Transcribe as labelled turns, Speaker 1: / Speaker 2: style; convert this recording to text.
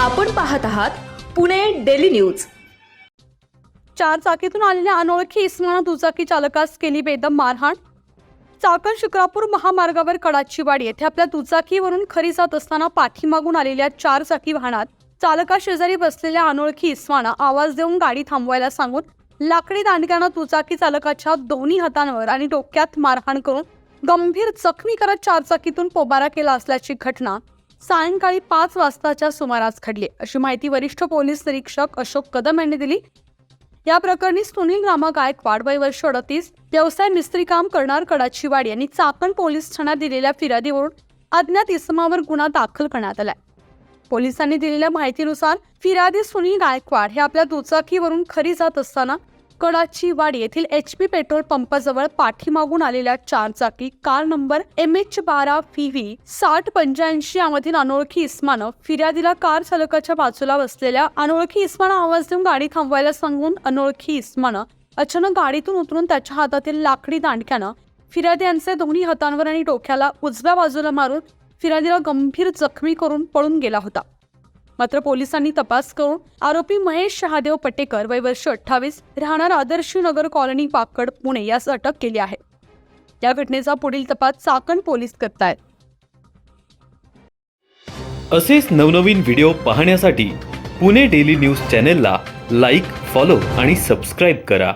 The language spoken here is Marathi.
Speaker 1: आपण पाहत आहात पुणे डेली न्यूज.
Speaker 2: चार चाकीतून आलेल्या अनोळखी इस्मानं दुचाकी चालकास केली बेदम मारहाण. चाकण शिक्रापूर महामार्गावर कडाचीवाडी येथे आपल्या दुचाकीवरून खरी जात असताना पाठीमागून आलेल्या चार चाकी वाहनात चालका शेजारी बसलेल्या अनोळखी इस्माना आवाज देऊन गाडी थांबवायला सांगून लाकडी दांडक्यानं दुचाकी चालकाच्या दोन्ही हातांवर आणि डोक्यात मारहाण करून गंभीर जखमी करत चारचाकीतून पोबारा केला असल्याची घटना सायंकाळी पाच वाजताच्या सुमारास घडली. अशी माहिती वरिष्ठ पोलीस निरीक्षक अशोक कदम यांनी दिली. या प्रकरणी सुनील रामा गायकवाड वय वर्ष अडतीस व्यवसाय मिस्त्री काम करणार कडाचीवाड यांनी चाकण पोलीस ठाण्यात दिलेल्या फिर्यादीवरून अज्ञात इसमावर गुन्हा दाखल करण्यात आलाय. पोलिसांनी दिलेल्या माहितीनुसार फिर्यादी सुनील गायकवाड हे आपल्या दुचाकीवरून खरी जात असताना कडाचीवाडी येथील एच पी पेट्रोल पंपाजवळ पाठीमागून आलेल्या चार चाकी कार नंबर एम एच बारा व्ही व्ही साठ पंच्याऐंशी यामधील अनोळखी इस्मानं फिर्यादीला कार चालकाच्या बाजूला बसलेल्या अनोळखी इस्मानं आवाज देऊन गाडी थांबवायला सांगून अनोळखी इस्मानं अचानक गाडीतून उतरून त्याच्या हातातील लाकडी दांडक्यानं फिर्यादी यांचे दोन्ही हातांवर आणि डोक्याला उजव्या बाजूला मारून फिर्यादीला गंभीर जखमी करून पळून गेला होता. मात्र पोलिसांनी तपास करून आरोपी महेश शहादेव पटेकर वय वर्ष अठ्ठावीस राहणार आदर्श नगर कॉलनी पाकड पुणे यास अटक केली आहे. या घटनेचा पुढील तपास चाकण पोलीस करतायत.
Speaker 3: असेच नवनवीन व्हिडिओ पाहण्यासाठी पुणे डेली न्यूज चॅनेलला लाईक फॉलो आणि सबस्क्राईब करा.